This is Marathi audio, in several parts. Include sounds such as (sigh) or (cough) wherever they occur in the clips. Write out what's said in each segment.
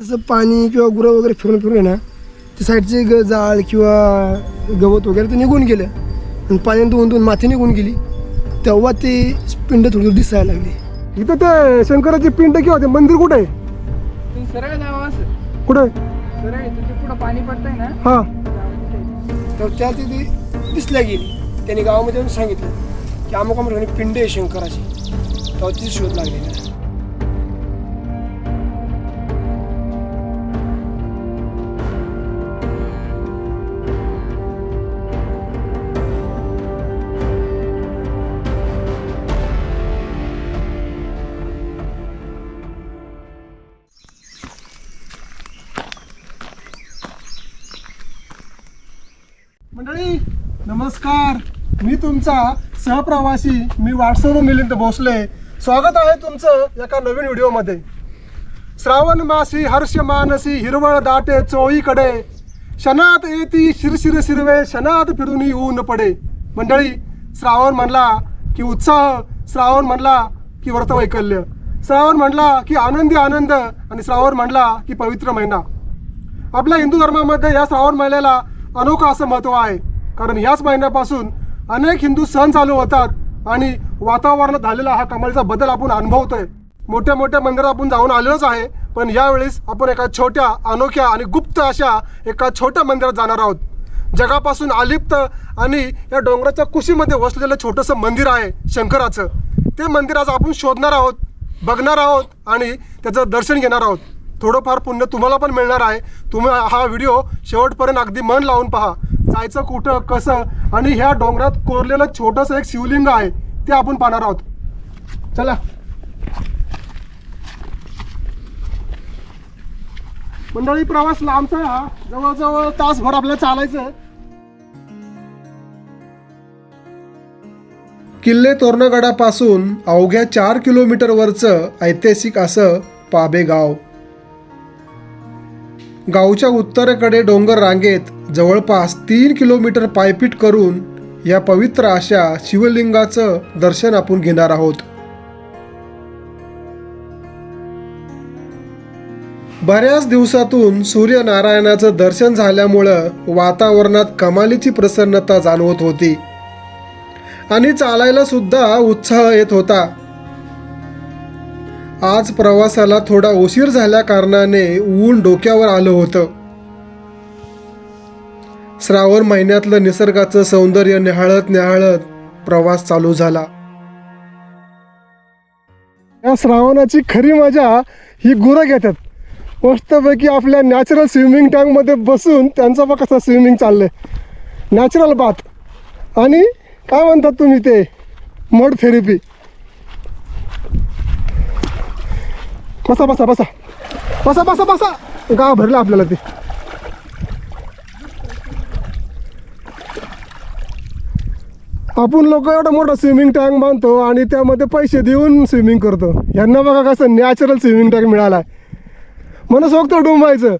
जसं पाणी किंवा गुरं वगैरे फिरून फिरून आहे ना ते साईडचे ग जाळ किंवा गवत वगैरे ते निघून गेलं. आणि पाण्यात दोन दोन माती निघून गेली. तेव्हा ते पिंड थोडी थोडी दिसायला लागली. इथं ते शंकराची पिंड किंवा ते मंदिर कुठे आहे? तुम्ही सरळ जावा असं. कुठे? सरळ पुढं पाणी पडतंय ना? हां. तिथे. तर त्या तिथे दिसल्या गेली. त्यांनी गावामध्ये येऊन सांगितलं की अमुक अमुक ठिकाणी पिंड आहे शंकराची. तेव्हा तिची शोध लागलेला नमस्कार. मी तुमचा सहप्रवासी मी वाटसरू मिलिंद भोसले. स्वागत आहे तुमचं एका नवीन व्हिडिओमध्ये. श्रावण मासी हर्ष मानसी हिरवळ दाटे चोळीकडे. शनात येती शिरशिर शिरवे शनात फिरून ऊन पडे. मंडळी श्रावण म्हणला की उत्साह श्रावण म्हणला की व्रतवैकल्य श्रावण म्हणला की आनंदी आनंद आणि श्रावण म्हणला की पवित्र महिना. आपल्या हिंदू धर्मामध्ये या श्रावण महिन्याला अनोखा असं महत्त्व आहे. कारण याच महिन्यापासून अनेक हिंदू सण चालू होतात आणि वातावरणात झालेला हा कमालीचा बदल आपण अनुभवतोय. मोठ्या मोठ्या मंदिरात आपण जाऊन आलेलोच आहे पण यावेळेस आपण एका छोट्या अनोख्या आणि गुप्त अशा एका छोट्या मंदिरात जाणार आहोत. जगापासून अलिप्त आणि या डोंगराच्या कुशीमध्ये वसलेलं छोटंसं मंदिर आहे शंकराचं. ते मंदिर आज आपण शोधणार आहोत बघणार आहोत आणि त्याचं दर्शन घेणार आहोत. थोडंफार पुण्य तुम्हाला पण मिळणार आहे. तुम्ही हा व्हिडिओ शेवटपर्यंत अगदी मन लावून पहा. जायचं कुठं कसं? आणि ह्या डोंगरात कोरलेलं छोटंसं एक शिवलिंग आहे ते आपण पाहणार आहोत. चला. मंडळी प्रवास लांबचा आहे हा. जवळजवळ तासभर आपल्याला चालायचं आहे किल्ले तोरणगडापासून अवघ्या चार किलोमीटरवरचं ऐतिहासिक असं पाबेगाव. गावच्या उत्तरेकडे डोंगर रांगेत जवळपास तीन किलोमीटर पायपीट करून या पवित्र अशा शिवलिंगाचं दर्शन आपण घेणार आहोत. बऱ्याच दिवसातून सूर्यनारायणाचं दर्शन झाल्यामुळं वातावरणात कमालीची प्रसन्नता जाणवत होती. आणि चालायला सुद्धा उत्साह येत होता. आज प्रवासाला थोडा उशीर झाल्या कारणाने ऊन डोक्यावर आलं होतं. श्रावण महिन्यातलं निसर्गाचं सौंदर्य निहाळत निहाळत प्रवास चालू झाला. या श्रावणाची खरी मजा ही गुरं घेतात. मस्तपैकी आपल्या नॅचरल स्विमिंग टँकमध्ये बसून त्यांचं बघ कसं स्विमिंग चाललंय. नॅचरल बाथ आणि काय म्हणतात तुम्ही ते? मड थेरपी बसा बसा बसा. बसा बसा बसा. गाव भरलं आपल्याला ते. आपण लोक एवढं मोठं स्विमिंग टँक बांधतो आणि त्यामध्ये पैसे देऊन स्विमिंग करतो. यांना बघा कसं नॅचरल स्विमिंग टँक मिळाला. आहे म्हणून सोगतो डुंबायचं.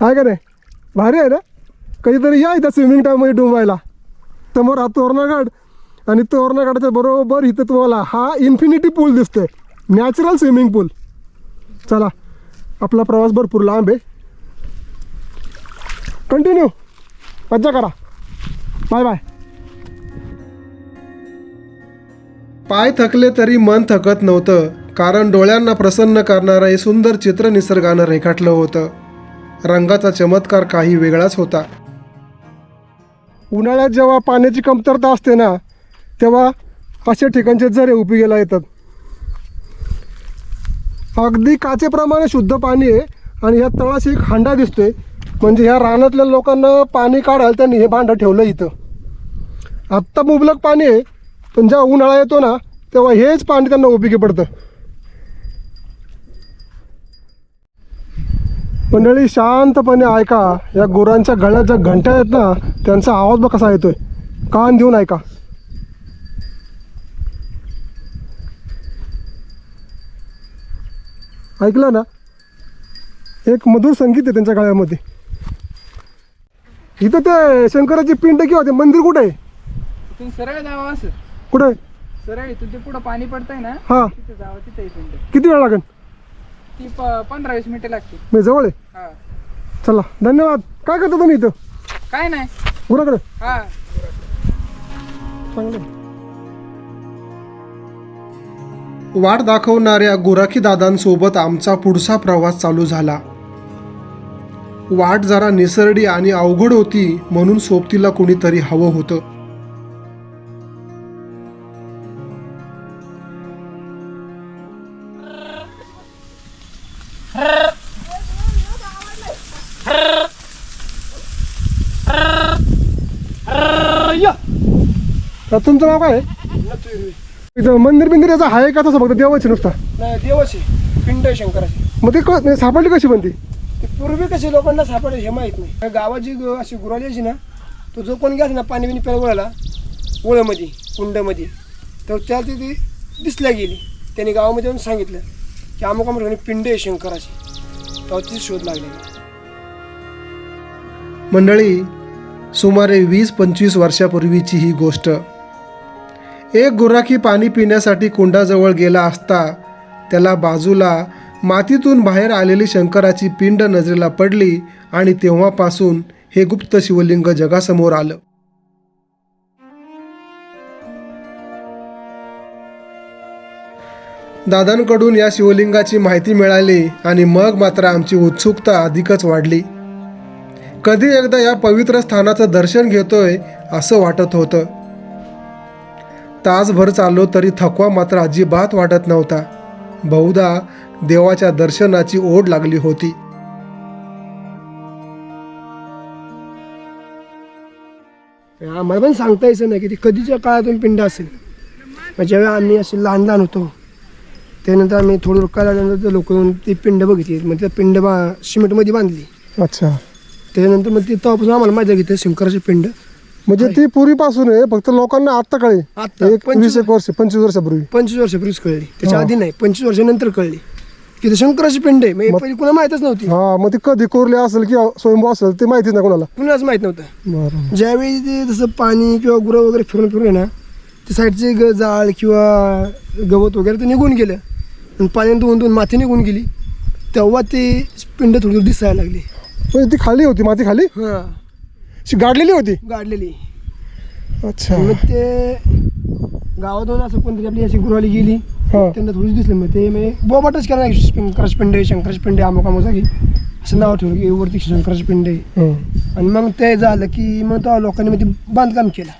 आहे का नाही? भारी आहे ना? कधीतरी या इथं स्विमिंग टँकमध्ये डुंबायला. समोर हा तोरणागड आणि तोरणागडाच्या बरोबर इथं तुम्हाला हा इन्फिनिटी पूल दिसतोय. नॅचरल स्विमिंग पूल चला आपला प्रवास भरपूर लांब आहे. कंटिन्यू मज्जा करा. बाय बाय पाय थकले तरी मन थकत नव्हतं कारण डोळ्यांना प्रसन्न करणारं हे सुंदर चित्र निसर्गानं रेखाटलं होतं. रंगाचा चमत्कार काही वेगळाच होता. उन्हाळ्यात जेव्हा पाण्याची कमतरता असते ना तेव्हा अशा ठिकाणचे झरे उपयोगाला येतात. अगदी काचेप्रमाणे शुद्ध पाणी आहे आणि ह्या तळाशी एक हांडा दिसतोय. म्हणजे ह्या रानातल्या लोकांना पाणी काढायला त्यांनी हे भांडं ठेवलं इथं. आत्ता मुबलक पाणी आहे पण जेव्हा उन्हाळा येतो ना तेव्हा हेच पाणी त्यांना उपयोगी पडतं. मंडळी शांतपणे ऐका. या गुरांच्या गळ्यात ज्या घंट्या आहेत ना त्यांचा आवाज बघ कसा येतोय. कान देऊन ऐका. ऐकलं ना? एक मधुर संगीत आहे त्यांच्या गळ्यामध्ये. इथं ते शंकराची पिंड किंवा ते मंदिर कुठे आहे? तुम्ही सरळ जावा असं. कुठे सरळ इथून ते पुढं पाणी पडतंय ना हां. तिथे जावं तिथे इथून. किती वेळ लागेल? ती प- पंधरा वीस मिनिटं लागते मी जवळ आहे? हा. चला धन्यवाद. काय करता तुम्ही इथं? काय नाही. गुराकडे हा. चांगलं वाट दाखवणाऱ्या गोराखी दादांसोबत आमचा पुढचा प्रवास चालू झाला. वाट जरा निसरडी आणि अवघड होती म्हणून सोबतीला कोणीतरी हवं होतं. तुमचं नाव काय इथं मंदिर बिंदिर याचं आहे का तसं फक्त देवाचे नुसता? नाही देवाची. पिंड आहे शंकराची. मग ते कळत नाही सापडली कशी पण ती? ते पूर्वी कसे लोकांना सापडले हे माहीत नाही. त्या गावाची ग- अशी गुराली अशी ना तो जो कोण घ्यायचा ना पाणी बिणी प्यायला ओळाला ओळमध्ये कुंडमध्ये तर त्या तिथे दिसल्या गेली. त्यांनी गावामध्ये येऊन सांगितलं की अमुक अमुक ठिकाणी पिंड आहे शंकराची. तेव्हा तिथे शोध लागले. मंडळी सुमारे वीस पंचवीस वर्षापूर्वीची ही गोष्ट एक गुराखी पाणी पिण्यासाठी कुंडाजवळ गेला असता त्याला बाजूला मातीतून बाहेर आलेली शंकराची पिंड नजरेला पडली आणि तेव्हापासून हे गुप्त शिवलिंग जगासमोर आलं. दादांकडून या शिवलिंगाची माहिती मिळाली आणि मग मात्र आमची उत्सुकता अधिकच वाढली. कधी एकदा या पवित्र स्थानाचं दर्शन घेतोय असं वाटत होतं. तासभर चाललो तरी थकवा मात्र अजिबात वाटत नव्हता. बहुधा देवाच्या दर्शनाची ओढ लागली होती. आम्हाला पण सांगता यायचं नाही की ती कधीच्या काळातून पिंड असेल. मग ज्यावेळी आम्ही असे लहान लहान होतो त्यानंतर आम्ही थोडं काळानंतर लोक ती पिंड बघितली. मग त्या पिंड बा सिमेंटमध्ये बांधली. अच्छा. त्याच्यानंतर मग ती तेव्हापासून आम्हाला माहिती आहे की ते शंकराची पिंड म्हणजे ती पूर्वीपासून आहे फक्त लोकांना आत्ता कळली. आत्ता एक वीस एक वर्ष पंचवीस वर्षापूर्वी. पंचवीस वर्षापूर्वीच कळली. त्याच्या हा. आधी नाही पंचवीस वर्षानंतर कळली. की ते शंकराची पिंड आहे म्हणजे पहिली कुणा माहीतच नव्हती. हा मग ती कधी कोरली असेल किंवा स्वयंभू असेल ते माहितीच नाही कोणाला. कुणालाच माहीत नव्हतं. बरं. ज्यावेळी ते जसं पाणी किंवा गुरं वगैरे फिरून फिरून आहे ना ते साईडचे ग जाळ किंवा गवत वगैरे ते निघून गेलं. आणि पाण्याने दोन दोन माती निघून गेली. तेव्हा ते पिंड थोडी थोडी दिसायला लागली. म्हणजे ती खाली होती माती खाली? हां. अशी गाडलेली होती? गाडलेली. अच्छा. मग ते गावातून असं कोणतरी आपली अशी गुरवाली गेली. हा. त्यांना थोडीच दिसलं. मग ते म्हणजे बोबाटच केला शंकराची पिंड आहे शंकराची पिंड अमुक अमुक जागी असं नाव ठेवलं की वरती शंकराची पिंड. हं. आणि मग ते झालं की मग तेव्हा लोकांनी मग ते बांधकाम केलं.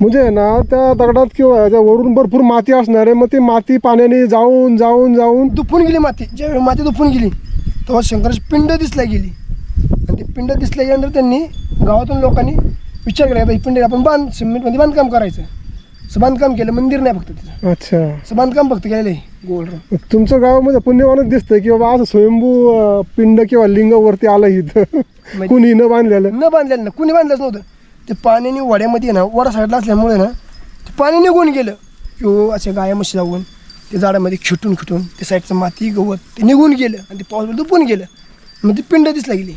म्हणजे ना त्या दगडात किंवा याच्या वरून भरपूर माती असणार आहे. मग ती माती पाण्याने जाऊन जाऊन जाऊन. दुपून गेली माती. ज्यावेळी माती दुपून गेली तेव्हा शंकराची पिंड दिसल्या गेली. ती पिंड दिसल्या गेल्यानंतर त्यांनी गावातून लोकांनी विचार केला आता ही पिंड आपण बांध सिमेंटमध्ये बांधकाम करायचं. असं बांधकाम केलं मंदिर नाही फक्त तिथं. अच्छा. असं बांधकाम फक्त केलेलं आहे गोल राऊंड. तुमचं गाव म्हणजे पुण्यवानच दिसतंय की बाबा असं स्वयंभू अं, पिंड किंवा लिंग वरती आलं इथं. कुणी न बांधलेलं. न बांधलेलं ना कुणी बांधलंच नव्हतं. ते पाण्याने वड्यामध्ये ना वडा साईडला असल्यामुळे ना ते पाणी निघून गेलं. किंवा असे गाया म्हशी जाऊन ते झाडामध्ये खिटून खिटून ते साईडचं माती गवत ते निघून गेलं आणि ते पाऊस दुपून गेलं. मग ती पिंड दिसला गेली.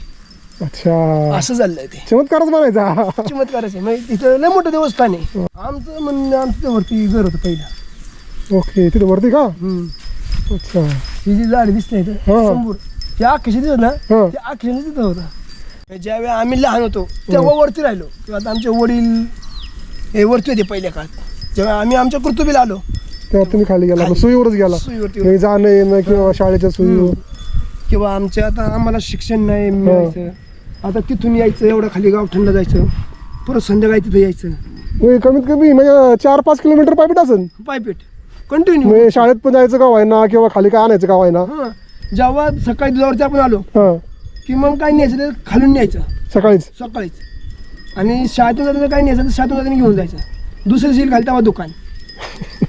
अच्छा. असं झालंय ते. चमत्कारच म्हणायचा. चमत्कारच आहे. म्हणजे इथं लय मोठं देवस्थान आहे. आमचं म्हणणं आमचं तिथं वरती घर होतं पहिलं. ओके तिथे वरती का? हम्म. अच्छा. ही जी झाड दिसते इथं हा. समोर. ते अक्षय दिसत ना हा. ते तिथं होतं. ज्यावेळी आम्ही लहान होतो तेव्हा वरती राहिलो. किंवा आता आमचे वडील हे वरती होते पहिल्या काळात. जेव्हा आम्ही आमच्या कर्तुबीला आलो. तेव्हा तुम्ही खाली गेला खाली. सुईवरच गेला. सुईवरती म्हणजे जाणं येणं किंवा शाळेच्या सुईवर. किंवा आमच्या आता आम्हाला शिक्षण नाही मिळायचं. आता तिथून यायचं एवढं खाली गावठणला जायचं परत संध्याकाळी तिथं यायचं. म्हणजे कमीत कमी म्हणजे चार पाच किलोमीटर पायपीट असेल. पायपेट. कंटिन्यू म्हणजे शाळेत पण जायचं गाव आहे ना किंवा खाली काय आणायचं गाव आहे ना? हां. जेव्हा सकाळी दुधावरती आपण आलो हा. की मग काय न्यायचं ते खालून न्यायचं. सकाळीच? सकाळीच. आणि शाळेतून जाताना काय न्यायचं तर शाळेतून जाताना घेऊन जायचं. दुसऱ्या दिवशी खाली तेव्हा दुकान.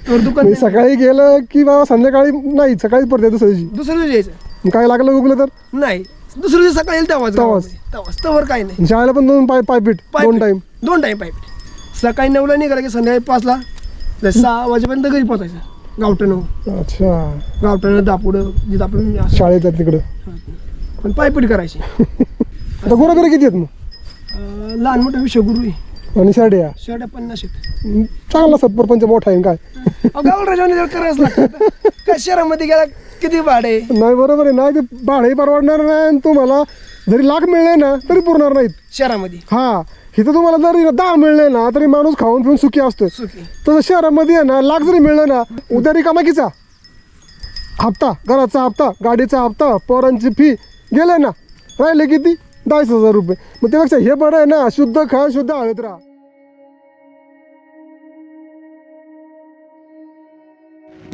तर दुकान म्हणजे सकाळी गेलं की बाबा संध्याकाळी नाही सकाळी परत दुसऱ्या दिवशी. दुसऱ्या दिवशी यायचं. काय लागलं गुगलं तर? नाही. दुसऱ्या दिवशी सकाळी येईल तेव्हाच तेव्हाच. गावामध्ये. तेव्हाच तवर काय नाही. शाळेला पण दोन पाय पायपीट दोन टाइम दोन टाईम पायपीट सकाळी नऊला निघाला की संध्याकाळी पाचला. तर सहा वाजेपर्यंत घरी पोहोचायचं. गावठण. अच्छा. गावठण दापुडं जिथं आपण असं- शाळेत आहेत तिकडं. पण पायपीट करायची. (laughs) आता गुरं किती आहेत मग? अं, लहान मोठे विषय गुरु आहे. आणि शाळे या? शेवट्या पन्नास आहेत. चांगला सत्परपंच मोठा आहे काय? अहो, गावाला राजाने जर करायचं लागतं. (laughs) काय शहरामध्ये गेला किती भाडे? नाही बरोबर आहे. नाही ते भाडे परवडणार नाही आणि तुम्हाला जरी लाख मिळले ना तरी पुरणार नाहीत. शहरामध्ये? हा. इथं तुम्हाला जरी दहा मिळले ना तरी माणूस खाऊन पिऊन सुखी असतो सुखी. तसं शहरामध्ये आहे ना लाख जरी मिळलं ना उद्या रिकामाकीचा हप्ता घराचा हप्ता गाडीचा हप्ता पोरांची फी गेले ना राहिले किती? दहाच हजार रुपये. मग त्यापेक्षा हे बरं आहे ना शुद्ध खा शुद्ध हवेत राहा.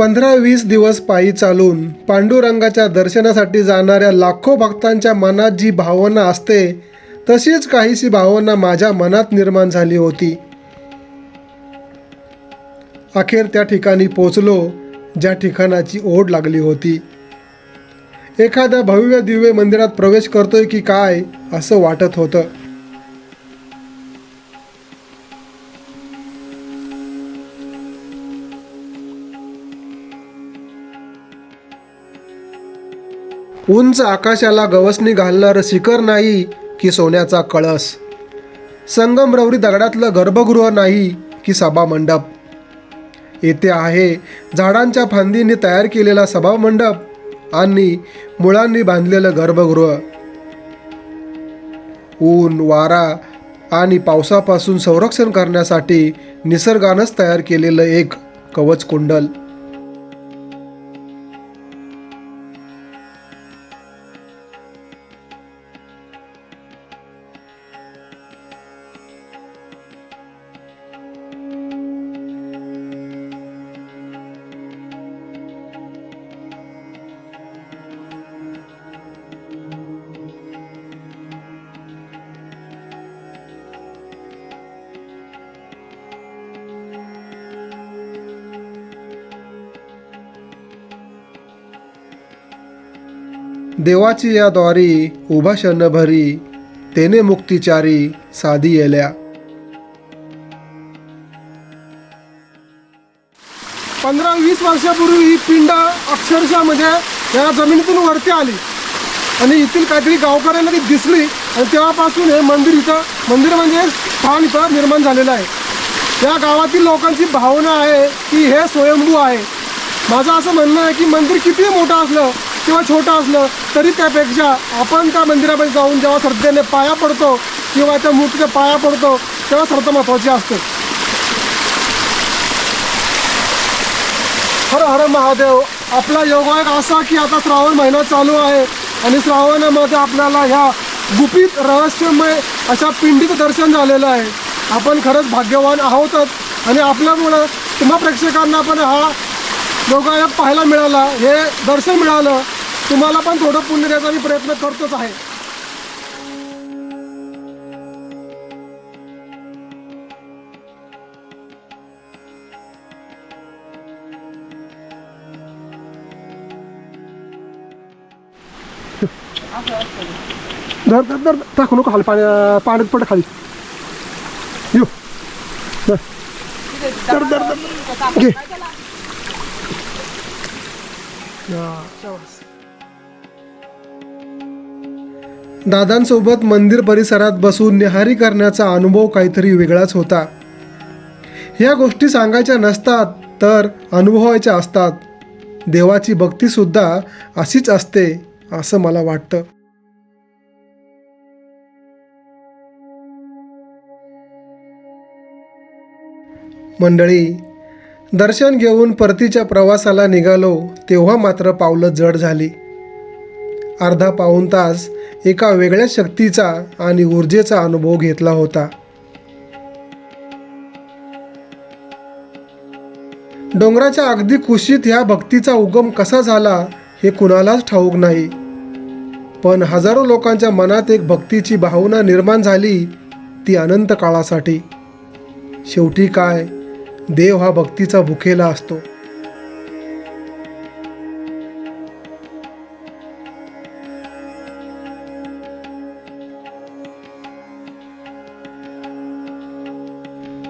पंधरा वीस दिवस पायी चालून पांडुरंगाच्या दर्शनासाठी जाणाऱ्या लाखो भक्तांच्या मनात जी भावना असते तशीच काहीशी भावना माझ्या मनात निर्माण झाली होती. अखेर त्या ठिकाणी पोचलो ज्या ठिकाणाची ओढ लागली होती. एखाद्या भव्य दिव्य मंदिरात प्रवेश करतोय की काय असं वाटत होतं. उंच आकाशाला गवसणी घालणारं शिखर नाही की सोन्याचा कळस. संगमरवरी दगडातलं गर्भगृह नाही की सभामंडप येथे आहे झाडांच्या फांदीने तयार केलेला सभामंडप आणि मुळांनी बांधलेलं गर्भगृह. ऊन वारा आणि पावसापासून संरक्षण करण्यासाठी निसर्गानंच तयार केलेलं एक कवच कुंडल देवाची या द्वारी उभा भरी तेने मुक्तिचारी साधी येल्या पंधरा वीस वर्षापूर्वी ही पिंड अक्षरशः म्हणजे या जमिनीतून वरती आली. आणि इथील काहीतरी गावकऱ्यांना ती दिसली आणि तेव्हापासून हे मंदिर इथं मंदिर म्हणजे स्थान इथं निर्माण झालेलं आहे. या गावातील लोकांची भावना आहे की हे स्वयंभू आहे. माझं असं म्हणणं आहे की मंदिर किती मोठं असलं किंवा छोटं असलं तरी त्यापेक्षा आपण त्या मंदिरामध्ये जाऊन जेव्हा श्रद्धेने पाया पडतो किंवा त्या मूर्तीच्या पाया पडतो तेव्हा श्रद्धा महत्त्वाची असते. हर हर महादेव आपला योगायोग असा की आता श्रावण महिना चालू आहे आणि श्रावणामध्ये आपल्याला ह्या गुपित रहस्यमय अशा पिंडीचं दर्शन झालेलं आहे. आपण खरंच भाग्यवान आहोतच आणि आपल्यामुळं तुम्हा प्रेक्षकांना पण हा योगायोग पाहायला मिळाला हे दर्शन मिळालं तुम्हाला पण थोडं पुण्य द्यायचा मी प्रयत्न करतोच आहे. धर धर धर टाकू नको खाली पाण्या पाण्यात पड खाली. येऊ धर. धर धर. धर घे. दादांसोबत मंदिर परिसरात बसून निहारी करण्याचा अनुभव काहीतरी वेगळाच होता. ह्या गोष्टी सांगायच्या नसतात तर अनुभवायच्या असतात. देवाची भक्तीसुद्धा अशीच असते असं मला वाटतं. मंडळी दर्शन घेऊन परतीच्या प्रवासाला निघालो तेव्हा मात्र पावलं जड झाली. अर्धा पाऊण तास एका वेगळ्या शक्तीचा आणि ऊर्जेचा अनुभव घेतला होता. डोंगराच्या अगदी कुशीत ह्या भक्तीचा उगम कसा झाला हे कुणालाच ठाऊक नाही. पण हजारो लोकांच्या मनात एक भक्तीची भावना निर्माण झाली ती अनंत काळासाठी. शेवटी काय? देव हा भक्तीचा भुकेला असतो.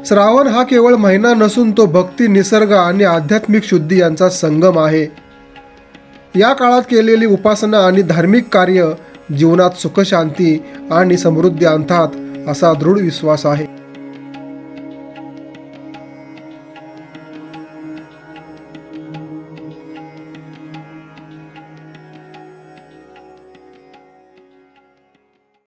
श्रावण हा केवळ महिना नसून तो भक्ती निसर्ग आणि आध्यात्मिक शुद्धी यांचा संगम आहे. या काळात केलेली उपासना आणि धार्मिक कार्य जीवनात सुखशांती आणि समृद्धी आणतात असा दृढ विश्वास आहे.